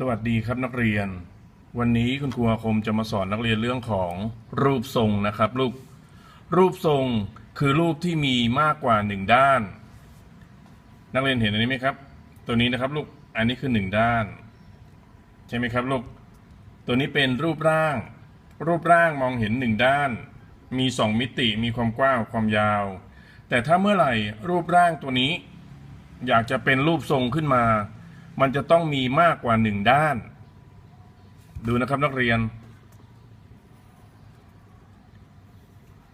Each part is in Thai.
สวัสดีครับนักเรียน วันนี้คุณครูอาคมจะมาสอนนักเรียนเรื่องของรูปทรงนะครับลูกรูปทรงคือรูปที่มีมากกว่าหนึ่งด้าน นักเรียนเห็นอันนี้ไหมครับ ตัวนี้นะครับลูกอันนี้คือหนึ่งด้าน ใช่ไหมครับลูกตัวนี้เป็นรูปร่าง รูปร่างมองเห็นหนึ่งด้าน มีสองมิติมีความกว้างความยาว แต่ถ้าเมื่อไหร่รูปร่างตัวนี้ อยากจะเป็นรูปทรงขึ้นมา มันจะต้องมีมากกว่าหนึ่งด้าน ดูนะครับนักเรียน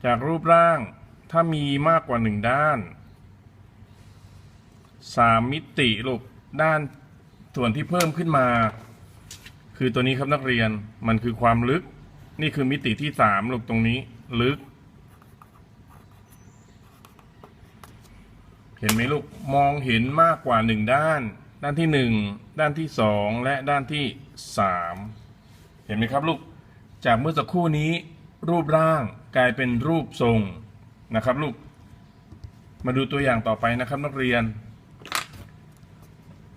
จากรูปร่างถ้ามีมากกว่าหนึ่งด้านสามมิติลูกด้านส่วนที่เพิ่มขึ้นมา คือตัวนี้ครับนักเรียนมันคือความลึก นี่คือมิติที่สามลูกตรงนี้ลึก เห็นไหมลูกมองเห็นมากกว่าหนึ่งด้าน ด้านที่หนึ่งด้านที่สองและด้านที่สามเห็นไหมครับลูก จากเมื่อสักครู่นี้ รูปร่างกลายเป็นรูปทรงนะครับลูก มาดูตัวอย่างต่อไปนะครับนักเรียน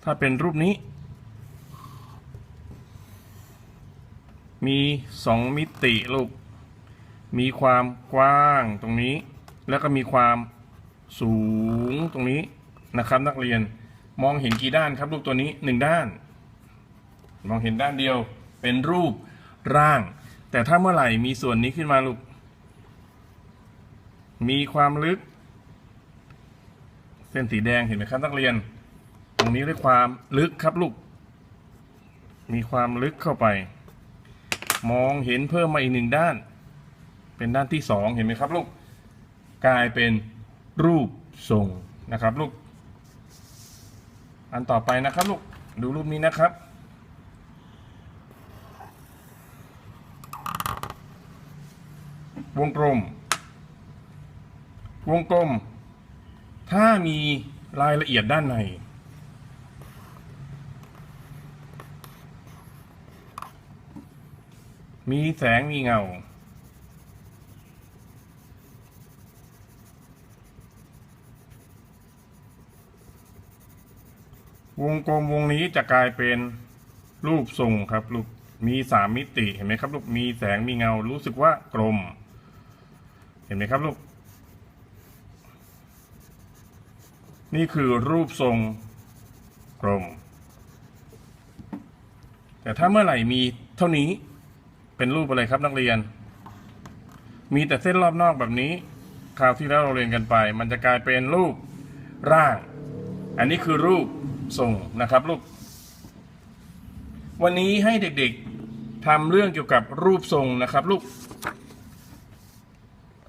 ถ้าเป็นรูปนี้ มีสองมิติลูก มีความกว้างตรงนี้ แล้วก็มีความสูงตรงนี้นะครับนักเรียน มองเห็นกี่ด้านครับลูกตัวนี้หนึ่งด้าน มองเห็นด้านเดียวเป็นรูปร่าง แต่ถ้าเมื่อไหร่มีส่วนนี้ขึ้นมาลูกมีความลึก เส้นสีแดงเห็นไหมครับนักเรียน ตรงนี้ด้วยความลึกครับลูก มีความลึกเข้าไป มองเห็นเพิ่มมาอีกหนึ่งด้าน เป็นด้านที่สองเห็นไหมครับลูกกลายเป็นรูปทรงนะครับลูก อันต่อไปนะครับลูก ดูรูปนี้นะครับ วงกลม วงกลม ถ้ามีรายละเอียดด้านใน มีแสงมีเงา วงกลมวงนี้จะกลายเป็นรูปทรงครับลูกมีสามมิติเห็นไหมครับลูกมีแสงมีเงารู้สึกว่ากลม เห็นไหมครับลูกนี่คือรูปทรงกลม แต่ถ้าเมื่อไหร่มีเท่านี้เป็นรูปอะไรครับนักเรียน มีแต่เส้นรอบนอกแบบนี้คราวที่แล้วเราเรียนกันไป มันจะกลายเป็นรูปร่าง อันนี้คือรูป ทรงนะครับลูก วันนี้ให้เด็กๆทำเรื่องเกี่ยวกับรูปทรงนะครับ ลูก